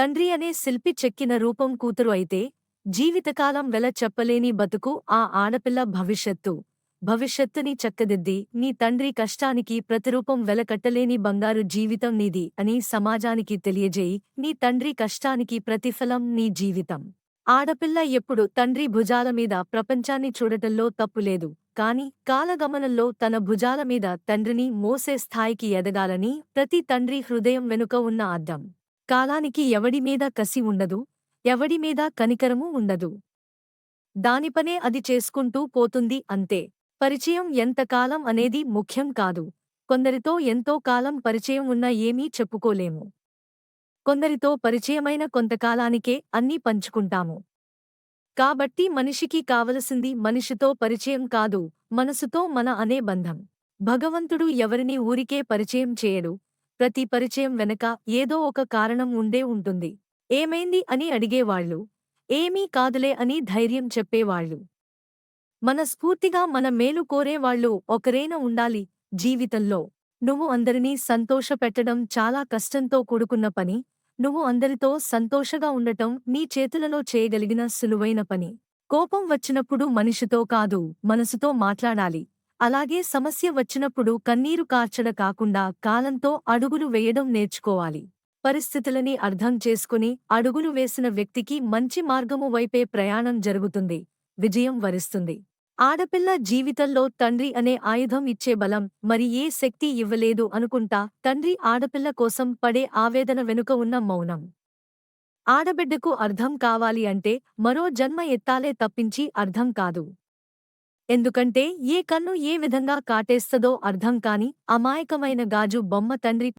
తండ్రి అనే శిల్పి చెక్కిన రూపం కూతురు అయితే జీవితకాలం వెల చెప్పలేని బతుకు ఆ ఆడపిల్ల భవిష్యత్తు. భవిష్యత్తుని చక్కదిద్ది నీ తండ్రి కష్టానికి ప్రతిరూపం వెలకట్టలేని బంగారు జీవితం నీది అని సమాజానికి తెలియజేయి నీ తండ్రి కష్టానికి ప్రతిఫలం నీ జీవితం. ఆడపిల్ల ఎప్పుడు తండ్రి భుజాల మీద ప్రపంచాన్ని చూడటంలో తప్పులేదు కాని కాలగమనంలో తన భుజాల మీద తండ్రిని మోసే స్థాయికి ఎదగాలని ప్రతి తండ్రి హృదయం వెనుక ఉన్న అద్దం. కాలానికి ఎవడి మీద కసి ఉండదు ఎవడి మీద కనికరము ఉండదు. దానిపనే అది చేసుకుంటూ పోతుంది అంతే. పరిచయం ఎంతకాలం అనేది ముఖ్యం కాదు. కొందరితో ఎంతో కాలం పరిచయం ఉన్నా ఏమీ చెప్పుకోలేము. కొందరితో పరిచయమైన కొంతకాలానికే అన్నీ పంచుకుంటాము. కాబట్టి మనిషికి కావలసింది మనిషితో పరిచయం కాదు మనసుతో మన అనే బంధం. భగవంతుడు ఎవరిని ఊరికే పరిచయం చేయడు ప్రతి పరిచయం వెనక ఏదో ఒక కారణం ఉండే ఉంటుంది. ఏమైంది అని అడిగేవాళ్ళు. ఏమీ కాదులే అని ధైర్యం చెప్పేవాళ్ళు. మనస్ఫూర్తిగా మన మేలు కోరేవాళ్ళు ఒకరేన ఉండాలి జీవితంలో. నువ్వు అందరినీ సంతోషపెట్టడం చాలా కష్టంతో కూడుకున్న పని. నువ్వు అందరితో సంతోషగా ఉండటం నీ చేతులలో చేయగలిగిన సులువైన పని. కోపం వచ్చినప్పుడు మనిషితో కాదు మనసుతో మాట్లాడాలి. అలాగే సమస్య వచ్చినప్పుడు కన్నీరు కార్చడ కాకుండా కాలంతో అడుగులు వేయడం నేర్చుకోవాలి. పరిస్థితులని అర్థం చేసుకుని అడుగులు వేసిన వ్యక్తికి మంచి మార్గము వైపే ప్రయాణం జరుగుతుంది. విజయం వరిస్తుంది. ఆడపిల్ల జీవితంలో తండ్రి అనే ఆయుధం ఇచ్చే బలం మరి ఏ శక్తి ఇవ్వలేదు అనుకుంటా తండ్రి ఆడపిల్ల కోసం పడే ఆవేదన వెనుక ఉన్న మౌనం. ఆడబిడ్డకు అర్థం కావాలి అంటే మరో జన్మ ఎత్తాలే తప్పించి అర్థం కాదు. ఎందుకంటే ఏ కన్ను ఏ విధంగా కాటేస్తదో అర్థం కాని అమాయకమైన గాజు బొమ్మ తండ్రి